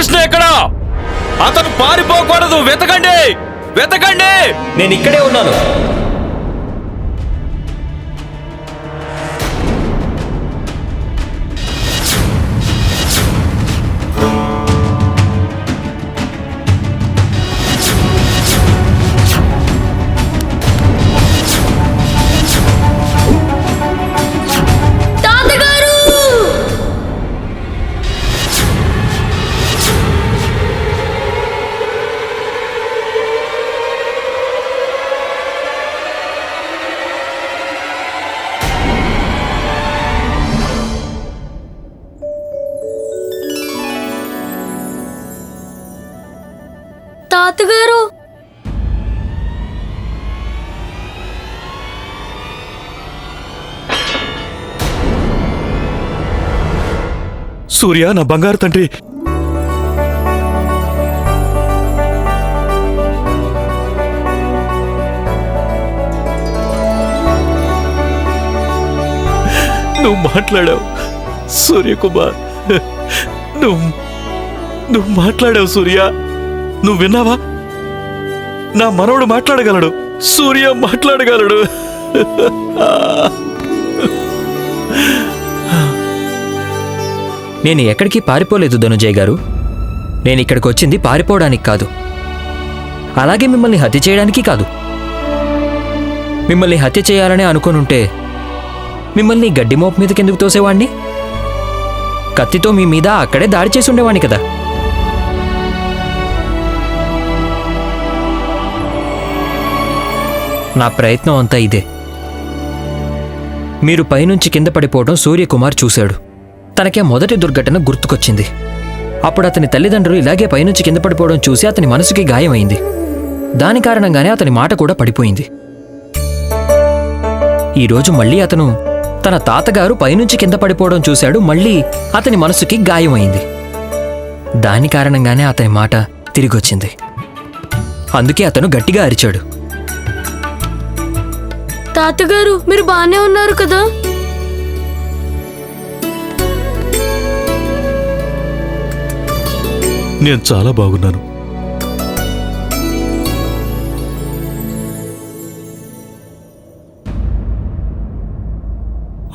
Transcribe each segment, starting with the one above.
రామకృష్ణ ఎక్కడ? అతను పారిపోకూడదు. వెతకండి. వెతకండి. నేను ఇక్కడే ఉన్నాను. సూర్య నా బంగారు తండ్రి. నువ్వు మాట్లాడావు సూర్యకుమార్ నువ్వు నువ్వు మాట్లాడావు సూర్య. నువ్వు విన్నావా? నా మనవడు మాట్లాడగలడు సూర్య మాట్లాడగలడు. నేను ఎక్కడికి పారిపోలేదు ధనుజయ్ గారు. నేను ఇక్కడికి వచ్చింది పారిపోవడానికి కాదు. అలాగే మిమ్మల్ని హత్య చేయడానికి కాదు. మిమ్మల్ని హత్య చేయాలనే అనుకునుంటే మిమ్మల్ని గడ్డి మోపు మీద కిందకు తోసేవాణ్ణి? కత్తితో మీ మీద అక్కడే దాడి చేసి ఉండేవాణ్ణి కదా. నా ప్రయత్నం అంతా ఇదే. మీరు పైనుంచి కింద పడిపోవడం సూర్యకుమార్ చూశాడు. తనకే మొదటి దుర్ఘటన గుర్తుకొచ్చింది. అప్పుడు అతని తల్లిదండ్రులు ఇలాగే పైనుంచి కింద పడిపోవడం చూసి అతని మనసుకి గాయమైంది. దాని కారణంగానే అతని మాట కూడా పడిపోయింది. ఈరోజు మళ్ళీ అతను తన తాతగారు పైనుంచి కింద పడిపోవడం చూశాడు మళ్ళీ అతని మనసుకి గాయమైంది. దాని కారణంగానే అతని మాట తిరిగొచ్చింది. అందుకే అతను గట్టిగా అరిచాడు. తాతగారు మీరు బాగానే ఉన్నారు కదా? నేను చాలా బాగున్నాను.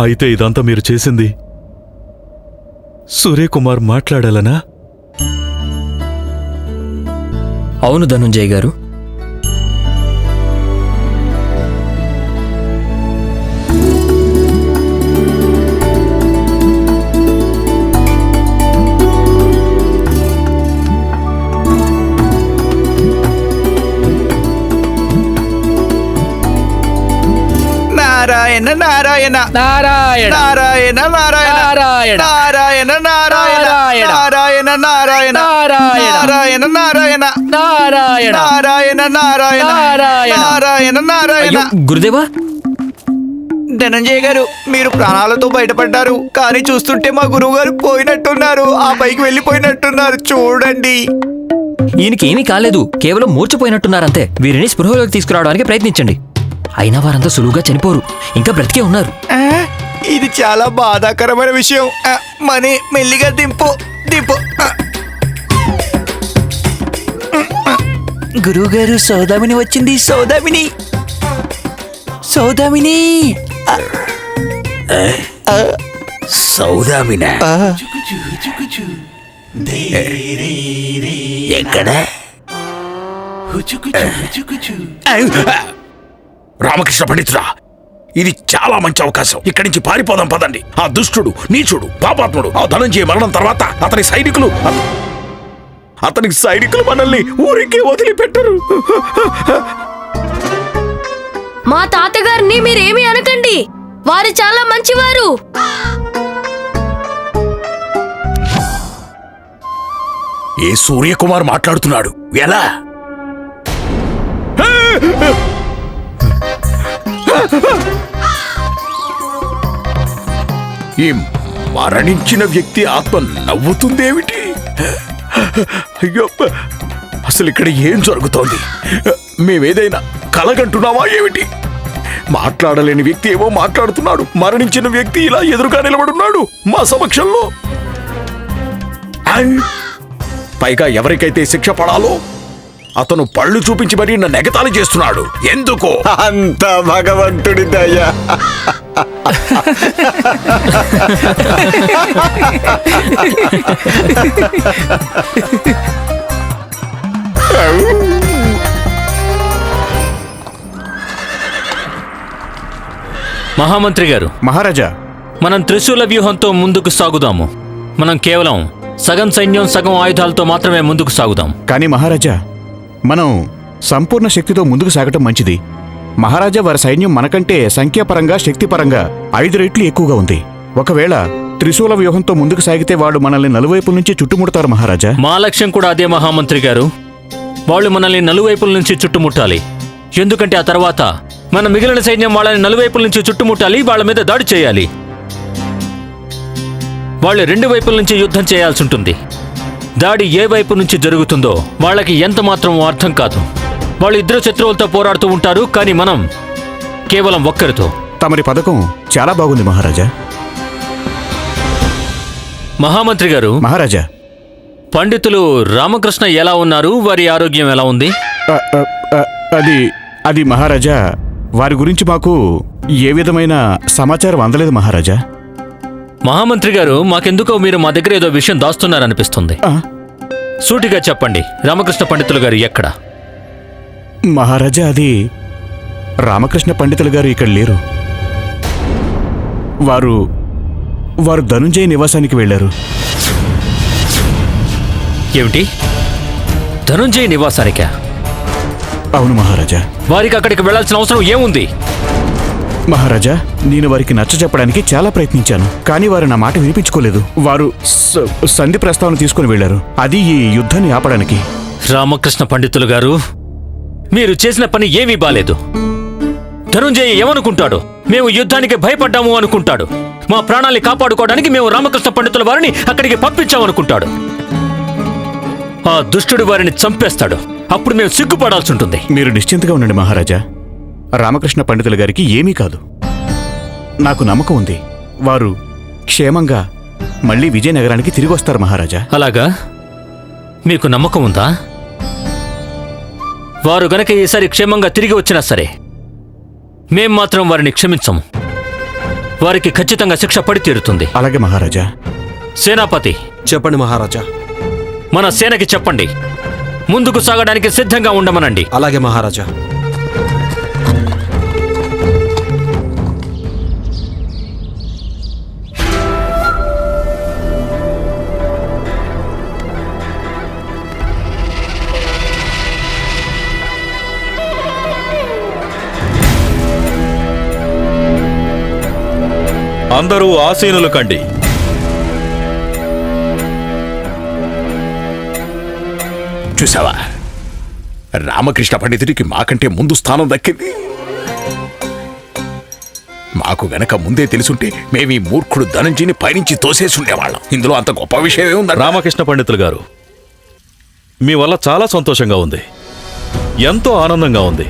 అయితే ఇదంతా మీరు చేసింది సూర్యకుమార్ మాట్లాడాలనా? అవును ధనుంజయ్ గారు. నారాయణ నారాయణ. నారాయణ. నారాయణ నారాయణ. నారాయణ. నారాయణ నారాయణ. నారాయణ. నారాయణ నారాయణ. నారాయణ. నారాయణ నారాయణ. నారాయణ. నారాయణ. నారాయణ. నారాయణ. గురుదేవా. ధనంజయ గారు మీరు ప్రాణాలతో బయటపడ్డారు. కానీ చూస్తుంటే మా గురువు గారు పోయినట్టున్నారు. ఆ పైకి వెళ్ళిపోయినట్టున్నారు. చూడండి. ఈయనకి ఏమీ కాలేదు. కేవలం మూర్చిపోయినట్టున్నారంతే వీరిని స్పృహలోకి తీసుకురావడానికి ప్రయత్నించండి. అయినా వారంతా సులువుగా చనిపోరు. ఇంకా బ్రతికే ఉన్నారు. ఇది చాలా బాధాకరమైన విషయం. మనీ మెల్లిగా దింపు దింపు. ఆ. గురువు గారు సౌదామిని వచ్చింది. సౌదామిని! సౌదామిని! సౌదామిన? ఎక్కడ? రామకృష్ణ పండితుడా ఇది చాలా మంచి అవకాశం. ఇక్కడి నుంచి పారిపోదాం పదండి. ఆ దుష్టుడు నీచుడు పాపాత్ముడు ఆ ధనంజయ మరణం తర్వాత అతని సైనికులు అతని సైనికులు మనల్ని ఊరికే వదిలిపెట్టరు. మా తాతగారిని మీరేమీ అనకండి. వారు చాలా మంచివారు. ఏ సూర్యకుమార్ మాట్లాడుతున్నాడు? ఎలా? ఈ మరణించిన వ్యక్తి ఆత్మ నవ్వుతుందేమిటి? అయ్యో అసలు ఇక్కడ ఏం జరుగుతోంది? మేమేదైనా కలగంటున్నావా ఏమిటి? మాట్లాడలేని వ్యక్తి ఏమో మాట్లాడుతున్నాడు. మరణించిన వ్యక్తి ఇలా ఎదురుగా నిలబడున్నాడు మా సమక్షంలో. పైగా ఎవరికైతే శిక్ష పడాలో అతను పళ్ళు చూపించి మరీ నన్ను ఎగతాళి చేస్తున్నాడు. ఎందుకు? అంత భగవంతుడి దయ. మహామంత్రి గారు మహారాజా. మనం త్రిశూల వ్యూహంతో ముందుకు సాగుదాము. మనం కేవలం సగం సైన్యం సగం ఆయుధాలతో మాత్రమే ముందుకు సాగుదాం. కానీ మహారాజా మనం సంపూర్ణ శక్తితో ముందుకు సాగటం మంచిది. మహారాజా వారి సైన్యం మనకంటే సంఖ్యాపరంగా శక్తిపరంగా ఐదు రెట్లు ఎక్కువగా ఉంది. ఒకవేళ త్రిశూల వ్యూహంతో ముందుకు సాగితే వాళ్ళు మనల్ని నలువైపుల నుంచి చుట్టుముడతారు మహారాజా. మా లక్ష్యం కూడా అదే మహామంత్రి గారు. వాళ్ళు మనల్ని నలువైపుల నుంచి చుట్టుముట్టాలి. ఎందుకంటే ఆ తర్వాత మన మిగిలిన సైన్యం వాళ్ళని నలువైపుల నుంచి చుట్టుముట్టాలి వాళ్ళ మీద దాడి చేయాలి. వాళ్ళు రెండు వైపుల నుంచి యుద్ధం చేయాల్సి ఉంటుంది. దాడి ఏ వైపు నుంచి జరుగుతుందో వాళ్ళకి ఎంత మాత్రం అర్థం కాదు. వాళ్ళు ఇద్దరు శత్రువులతో పోరాడుతూ ఉంటారు కానీ మనం కేవలం ఒక్కరితో. తమరి పథకం చాలా బాగుంది మహారాజా. మహామంత్రి గారు మహారాజా. పండితులు రామకృష్ణ ఎలా ఉన్నారు? వారి ఆరోగ్యం ఎలా ఉంది? అ, అ, అ, అది అది మహారాజా వారి గురించి మాకు ఏ విధమైన సమాచారం అందలేదు మహారాజా. మహామంత్రి గారు మాకెందుకో మీరు మా దగ్గర ఏదో విషయం దాస్తున్నారనిపిస్తుంది. సూటిగా చెప్పండి రామకృష్ణ పండితులు గారు ఎక్కడ? మహారాజా అది రామకృష్ణ పండితులు గారు ఇక్కడ లేరు. వారు వారు ధనుంజయ నివాసానికి వెళ్ళారు. ఏమిటి? ధనుంజయ నివాసానిక? అవును మహారాజా. వారికి అక్కడికి వెళ్ళాల్సిన అవసరం ఏముంది? మహారాజా నేను వారికి నచ్చ చెప్పడానికి చాలా ప్రయత్నించాను కానీ వారు నా మాట వినిపించుకోలేదు. వారు సంధి ప్రస్తావన తీసుకుని వెళ్ళారు అది ఈ యుద్ధాన్ని ఆపడానికి. రామకృష్ణ పండితులు గారు మీరు చేసిన పని ఏమీ బాలేదు. ధనుంజయ ఏమనుకుంటాడు? మేము యుద్ధానికి భయపడ్డాము అనుకుంటాడు. మా ప్రాణాల్ని కాపాడుకోవడానికి మేము రామకృష్ణ పండితుల వారిని అక్కడికి పంపించామనుకుంటాడు. ఆ దుష్టుడు వారిని చంపేస్తాడు. అప్పుడు మేము సిగ్గుపడాల్సి ఉంటుంది. మీరు నిశ్చింతగా ఉండండి మహారాజా. రామకృష్ణ పండితుల గారికి ఏమీ కాదు. నాకు నమ్మకం ఉంది. వారు క్షేమంగా మళ్ళీ విజయనగరానికి తిరిగి వస్తారు మహారాజా. అలాగా? మీకు నమ్మకం ఉందా? వారు గనక ఈసారి క్షేమంగా తిరిగి వచ్చినా సరే మేం మాత్రం వారిని క్షమించము. వారికి ఖచ్చితంగా శిక్ష పడి తీరుతుంది. అలాగే మహారాజా. సేనాపతి చెప్పండి మహారాజా. మన సేనకి చెప్పండి. ముందుకు సాగడానికి సిద్ధంగా ఉండమనండి. అలాగే మహారాజా. అందరూ ఆసీనులు కండి. చూసావా? రామకృష్ణ పండితుడికి మాకంటే ముందు స్థానం దక్కింది. మాకు గనక ముందే తెలుసుంటే మేము ఈ మూర్ఖుడు ధనంజీని పైనుంచి తోసేసి ఉండేవాళ్ళం ఇందులో అంత గొప్ప విషయం ఏముందా రామకృష్ణ పండితులు గారు మీ వల్ల చాలా సంతోషంగా ఉంది. ఎంతో ఆనందంగా ఉంది.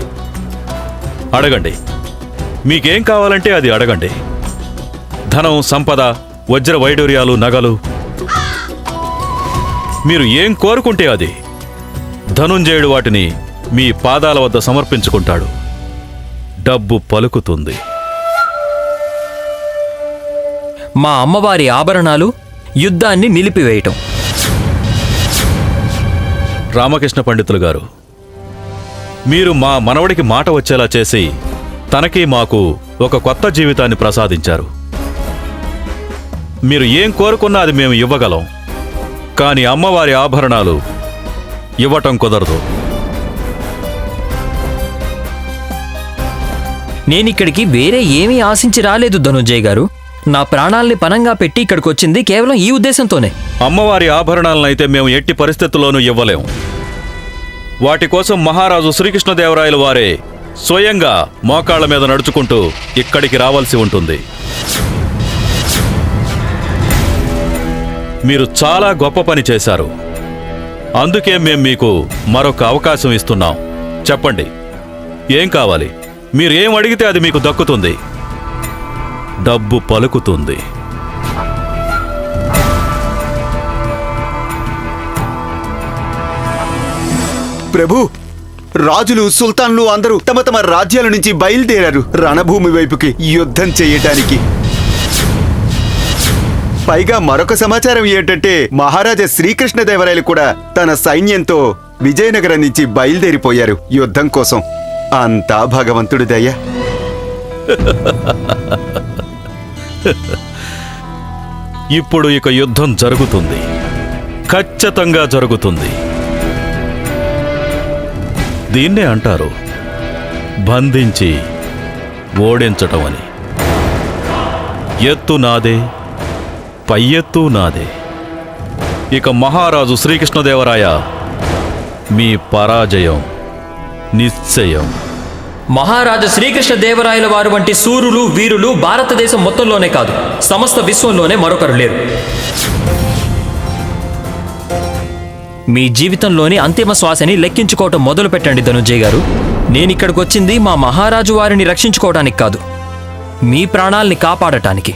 అడగండి. మీకేం కావాలంటే అది అడగండి. ధనం సంపద వజ్ర వైడూర్యాలు నగలు. మీరు ఏం కోరుకుంటే అది. ధనుంజయుడు వాటిని మీ పాదాల వద్ద సమర్పించుకుంటాడు. డబ్బు పలుకుతుంది. మా అమ్మవారి ఆభరణాలు యుద్ధాన్ని నిలిపివేయటం. రామకృష్ణ పండితులు గారు మీరు మా మనవడికి మాట వచ్చేలా చేసి తనకి మాకు ఒక కొత్త జీవితాన్ని ప్రసాదించారు. మీరు ఏం కోరుకున్నా అది మేము ఇవ్వగలం. కానీ అమ్మవారి ఆభరణాలు ఇవ్వటం కుదరదు. నేనిక్కడికి వేరే ఏమీ ఆశించి రాలేదు ధనుంజయ్ గారు. నా ప్రాణాల్ని పనంగా పెట్టి ఇక్కడికి వచ్చింది కేవలం ఈ ఉద్దేశంతోనే. అమ్మవారి ఆభరణాలనైతే మేము ఎట్టి పరిస్థితుల్లోనూ ఇవ్వలేం. వాటి కోసం మహారాజు శ్రీకృష్ణదేవరాయలు వారే స్వయంగా మోకాళ్ళ మీద నడుచుకుంటూ ఇక్కడికి రావాల్సి ఉంటుంది. మీరు చాలా గొప్ప పని చేశారు. అందుకే మేం మీకు మరొక అవకాశం ఇస్తున్నాం. చెప్పండి. ఏం కావాలి? మీరు ఏం అడిగితే అది మీకు దక్కుతుంది. డబ్బు పలుకుతుంది. ప్రభు రాజులు సుల్తాన్లు అందరూ తమ తమ రాజ్యాల నుంచి బయలుదేరారు. రణభూమి వైపుకి యుద్ధం చేయటానికి. పైగా మరొక సమాచారం ఏంటంటే మహారాజా శ్రీకృష్ణదేవరాయలు కూడా తన సైన్యంతో విజయనగరం నుంచి బయలుదేరిపోయారు యుద్ధం కోసం. అంతా భగవంతుడి దయ. ఇప్పుడు ఇక యుద్ధం జరుగుతుంది. ఖచ్చితంగా జరుగుతుంది. దీన్నే అంటారు బంధించి ఓడించటం అని. ఎత్తు నాదే. పై ఎత్తు నాదే ఇక మహారాజు శ్రీకృష్ణదేవరాయ మీ పరాజయం నిశ్చయం. మహారాజా శ్రీకృష్ణదేవరాయల వారు వంటి సూరులు వీరులు భారతదేశం మొత్తంలోనే కాదు సమస్త విశ్వంలోనే మరొకరు లేరు. మీ జీవితంలోని అంతిమ శ్వాసని లెక్కించుకోవటం మొదలు పెట్టండి ధనుంజయ్ గారు. నేనిక్కడికి వచ్చింది మా మహారాజు వారిని రక్షించుకోవడానికి కాదు మీ ప్రాణాల్ని కాపాడటానికి.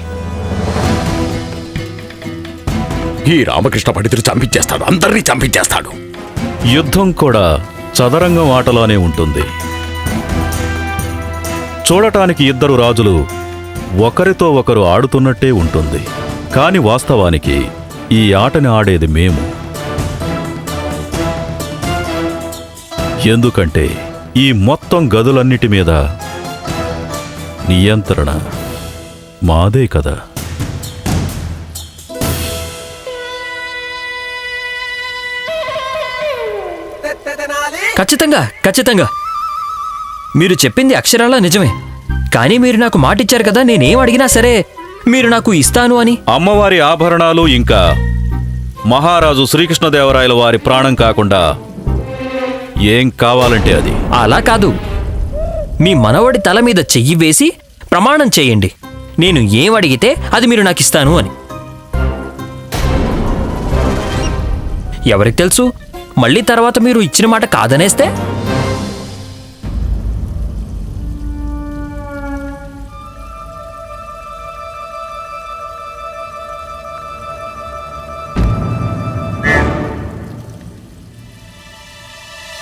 ఈ రామకృష్ణ పండితుడు చంపించేస్తాడు అందరినీ చంపించేస్తాడు. యుద్ధం కూడా చదరంగం ఆటలోనే ఉంటుంది. చూడటానికి ఇద్దరు రాజులు ఒకరితో ఒకరు ఆడుతున్నట్టే ఉంటుంది. కాని వాస్తవానికి ఈ ఆటని ఆడేది మేము. ఎందుకంటే ఈ మొత్తం గదులన్నిటి మీద నియంత్రణ మాదే కదా. ఖచ్చితంగా ఖచ్చితంగా. మీరు చెప్పింది అక్షరాలా నిజమే. కానీ మీరు నాకు మాటిచ్చారు కదా నేనేం అడిగినా సరే మీరు నాకు ఇస్తాను అని. అమ్మవారి ఆభరణాలు ఇంకా మహారాజు శ్రీకృష్ణదేవరాయల వారి ప్రాణం కాకుండా ఏం కావాలంటే అది. అలా కాదు. మీ మనవడి తల మీద చెయ్యి వేసి ప్రమాణం చేయండి. నేను ఏం అడిగితే అది మీరు నాకు ఇస్తాను అని. ఎవరికి తెలుసు? మళ్ళీ తర్వాత మీరు ఇచ్చిన మాట కాదనేస్తే?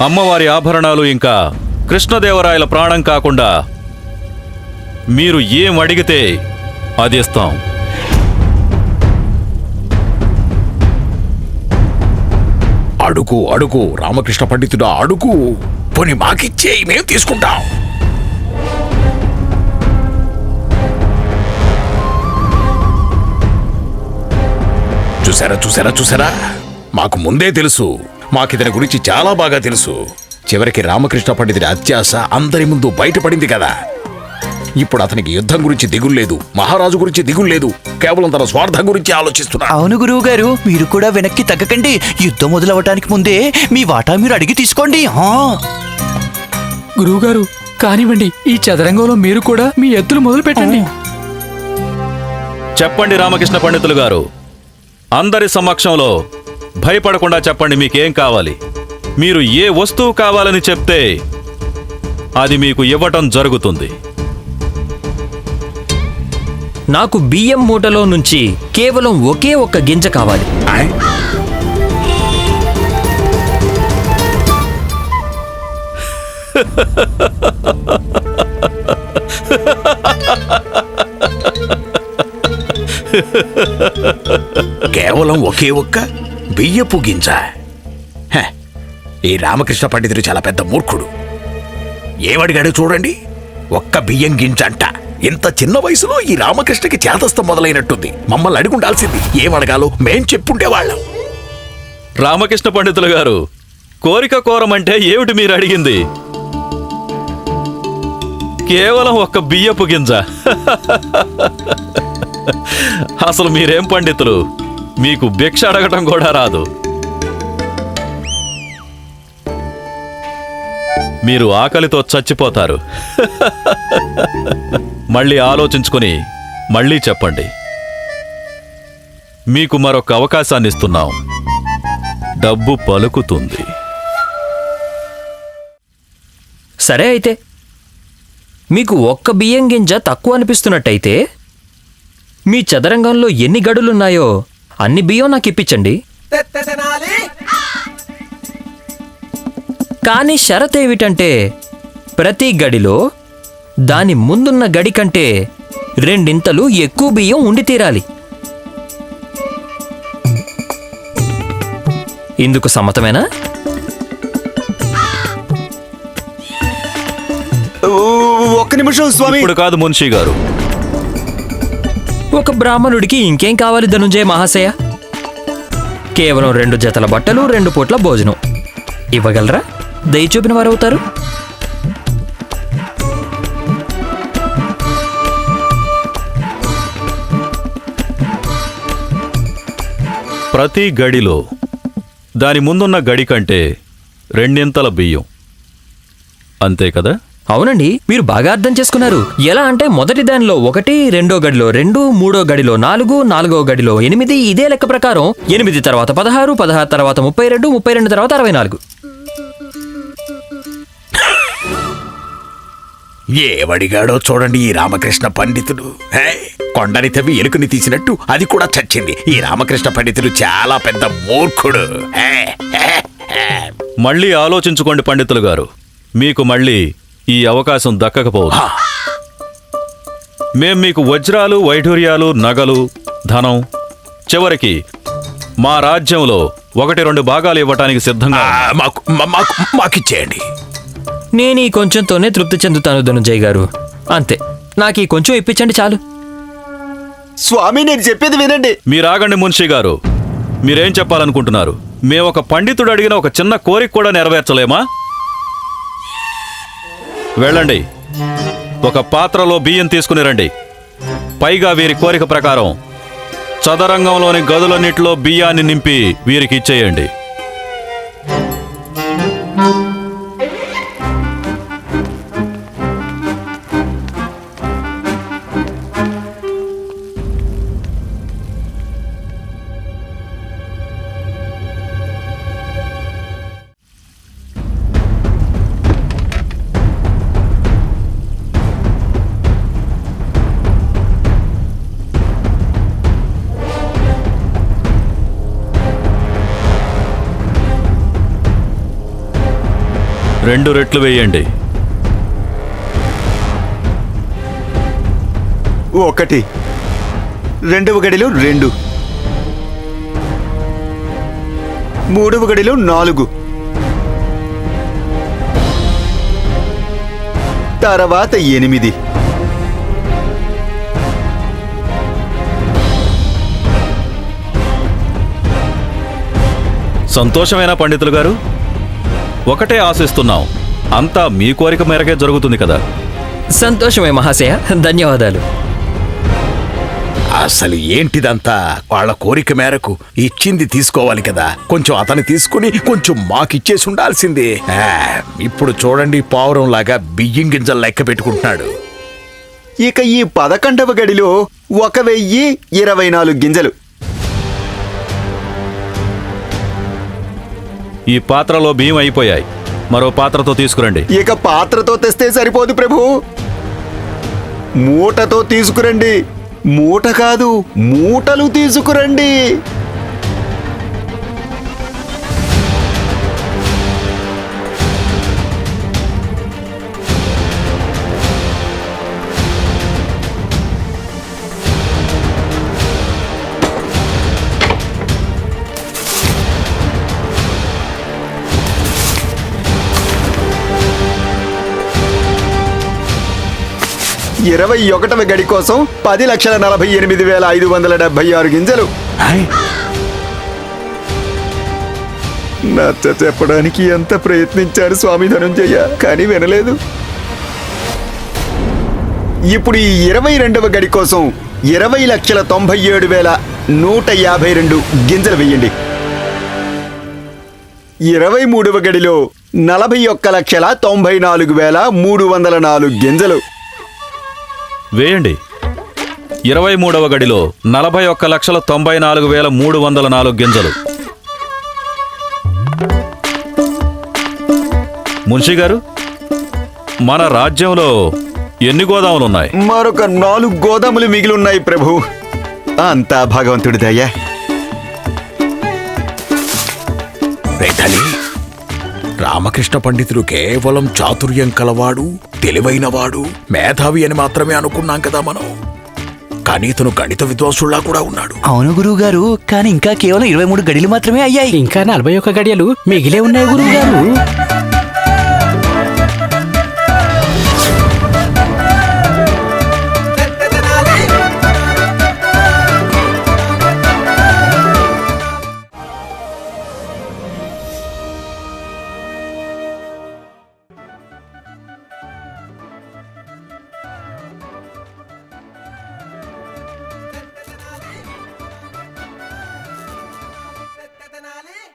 అమ్మవారి ఆభరణాలు ఇంకా కృష్ణదేవరాయల ప్రాణం కాకుండా మీరు ఏం అడిగితే అది అడుగు అడుగు రామకృష్ణ పండితుడు అడుగు. పోని మాకిచ్చేయి మేము తీసుకుంటాం. చూసారా చూసారా చూసారా? మాకు ముందే తెలుసు. మాకితని గురించి చాలా బాగా తెలుసు. చివరికి రామకృష్ణ పండితుడి అత్యాశ అందరి ముందు బయటపడింది కదా. ఇప్పుడు అతనికి యుద్ధం గురించి దిగులు లేదు మహారాజు గురించి దిగులు లేదు కేవలం తన స్వార్థం గురించి ఆలోచిస్తున్నా. అవును గురువు గారు మీరు కూడా వెనక్కి తగ్గకండి. యుద్ధం మొదలవటానికి ముందే మీ వాటా మీరు అడిగి తీసుకోండి హా. గురువుగారు కానివ్వండి ఈ చదరంగంలో మీరు కూడా మీ ఎత్తులు మొదలు పెట్టండి. చెప్పండి రామకృష్ణ పండితులు గారు. అందరి సమక్షంలో భయపడకుండా చెప్పండి మీకేం కావాలి? మీరు ఏ వస్తువు కావాలని చెప్తే అది మీకు ఇవ్వటం జరుగుతుంది. నాకు బియ్యం మూటలో నుంచి కేవలం ఒకే ఒక్క గింజ కావాలి. కేవలం ఒకే ఒక్క బియ్యపు గింజ. ఈ రామకృష్ణ పండితుడు చాలా పెద్ద మూర్ఖుడు. ఏమడిగాడో చూడండి? ఒక్క బియ్యం గింజ అంట. ఇంత చిన్న వయసులో ఈ రామకృష్ణకి చేతస్థం మొదలైనట్టుంది. మమ్మల్ని అడిగి ఉండాల్సింది ఏమడగాలో మేం చెప్పుంటే వాళ్ళం. రామకృష్ణ పండితులు గారు కోరిక కోరమంటే ఏమిటి మీరు అడిగింది? కేవలం ఒక్క బియ్యపు గింజ. అసలు మీరేం పండితులు? మీకు భిక్ష అడగటం కూడా రాదు. మీరు ఆకలితో చచ్చిపోతారు. మళ్ళీ ఆలోచించుకుని మళ్ళీ చెప్పండి. మీకు మరొక అవకాశాన్ని ఇస్తున్నాం. డబ్బు పలుకుతుంది. సరే అయితే మీకు ఒక్క బియ్యం గింజ తక్కువ అనిపిస్తున్నట్టయితే మీ చదరంగంలో ఎన్ని గడులున్నాయో అన్ని బియ్యం నాకు ఇప్పించండి. కానీ షరత్ ఏమిటంటే ప్రతి గడిలో దాని ముందున్న గడి కంటే రెండింతలు ఎక్కువ బియ్యం ఉండి తీరాలి. ఇందుకు సమ్మతమేనా? ఓ, ఒక్క నిమిషం స్వామి. ఇప్పుడు కాదు మున్షి గారు. ఒక బ్రాహ్మణుడికి ఇంకేం కావాలి ధనుంజయ మహాశయ? కేవలం రెండు జతల బట్టలు రెండు పూట్ల భోజనం. ఇవ్వగలరా? దయ చూపిన వారవుతారు. ప్రతి గడిలో దాని ముందున్న గడి కంటే రెండింతల బియ్యం. అంతే కదా? అవునండి మీరు బాగా అర్థం చేసుకున్నారు. ఎలా అంటే మొదటి దానిలో ఒకటి రెండో గడిలో రెండు మూడో గడిలో నాలుగు నాలుగో గడిలో ఎనిమిది ఇదే లెక్క ప్రకారం ఎనిమిది తర్వాత పదహారు పదహారు తర్వాత ముప్పై రెండు ముప్పై రెండు తర్వాత అరవై నాలుగు ఏవడిగాడో చూడండి ఈ రామకృష్ణ పండితుడు. హే, కొండని తవ్వి ఎలుకని తీసినట్టు అది కూడా చచ్చింది. ఈ రామకృష్ణ పండితుడు చాలా పెద్ద మూర్ఖుడు. మళ్ళీ ఆలోచించుకోండి పండితులు గారు. మీకు మళ్ళీ ఈ అవకాశం దక్కకపోవచ్చు. మేం మీకు వజ్రాలు వైఢూర్యాలు నగలు ధనం చివరికి మా రాజ్యంలో ఒకటి రెండు భాగాలు ఇవ్వటానికి సిద్ధంగా. మాకు మా- మాకు మాకిచ్చేయండి. నేను ఈ కొంచెంతోనే తృప్తి చెందుతాను ధనుంజయ్ గారు. అంతే. నాకు ఈ కొంచెం ఇప్పించండి చాలు. స్వామి నేను చెప్పేది వినండి. మీరాగండి మున్షి గారు. మీరేం చెప్పాలనుకుంటున్నారు? మేము ఒక పండితుడు అడిగిన ఒక చిన్న కోరిక కూడా నెరవేర్చలేమా? వెళ్ళండి. ఒక పాత్రలో బియ్యం తీసుకుని రండి. పైగా వీరి కోరిక ప్రకారం చదరంగంలోని గదులన్నిటిలో బియ్యాన్ని నింపి వీరికి ఇచ్చేయండి. రెండు రెట్లు వేయండి. ఒకటి. రెండవ గడిలో రెండు. మూడవ గడిలో నాలుగు. తర్వాత ఎనిమిది. సంతోషమేనా పండితులు గారు? ఒకటే ఆశిస్తున్నాం. అంతా మీ కోరిక మేరకే జరుగుతుంది కదా. సంతోషమే మహాశయ. ధన్యవాదాలు. అసలు ఏంటిదంతా? వాళ్ళ కోరిక మేరకు ఇచ్చింది తీసుకోవాలి కదా. కొంచెం అతను తీసుకుని కొంచెం మాకిచ్చేసి ఉండాల్సిందే. ఇప్పుడు చూడండి పావురం లాగా బియ్యం గింజలు లెక్క పెట్టుకుంటున్నాడు. ఇక ఈ పదకొండవ గడిలో ఒక వెయ్యి ఇరవై నాలుగు గింజలు. ఈ పాత్రలో బియ్యం అయిపోయాయి. మరో పాత్రతో తీసుకురండి. ఇక పాత్రతో తెస్తే సరిపోదు ప్రభు. మూటతో తీసుకురండి. మూట కాదు మూటలు తీసుకురండి. ఇరవై ఒకటవ గడి కోసం పది లక్షల నలభై ఎనిమిది వేల ఐదు వందల డెబ్బై ఆరు గింజలు. నచ్చ చెప్పడానికి ఎంత ప్రయత్నించాడు స్వామి ధనుంజయ కానీ వినలేదు. ఇప్పుడు ఈ ఇరవై రెండవ గడి కోసం ఇరవై లక్షల తొంభై ఏడు వేల నూట యాభై రెండు గింజలు వెయ్యండి. ఇరవై మూడవ గడిలో నలభై ఒక్క లక్షల తొంభై నాలుగు వేల మూడు వందల నాలుగు గింజలు. వేయండి. ఇరవై మూడవ గడిలో నలభై ఒక్క లక్షల తొంభై నాలుగు వేల మూడు వందల నాలుగు గింజలు. మున్షి గారు మన రాజ్యంలో ఎన్ని గోదాములున్నాయి మరొక నాలుగు గోదాములు మిగిలి ఉన్నాయి ప్రభు. అంతా భగవంతుడి దయ. రే తల్లి రామకృష్ణ పండితుడు కేవలం చాతుర్యం కలవాడు తెలివైనవాడు మేధావి అని మాత్రమే అనుకున్నాం కదా మనం. కానీ ఇతను గణిత విద్వాంసుల్లా కూడా ఉన్నాడు. అవును గురువు గారు కానీ ఇంకా కేవలం ఇరవై మూడు గడిలు మాత్రమే అయ్యాయి. ఇంకా నలభై ఒక్క గడియలు మిగిలే ఉన్నాయి గురువు గారు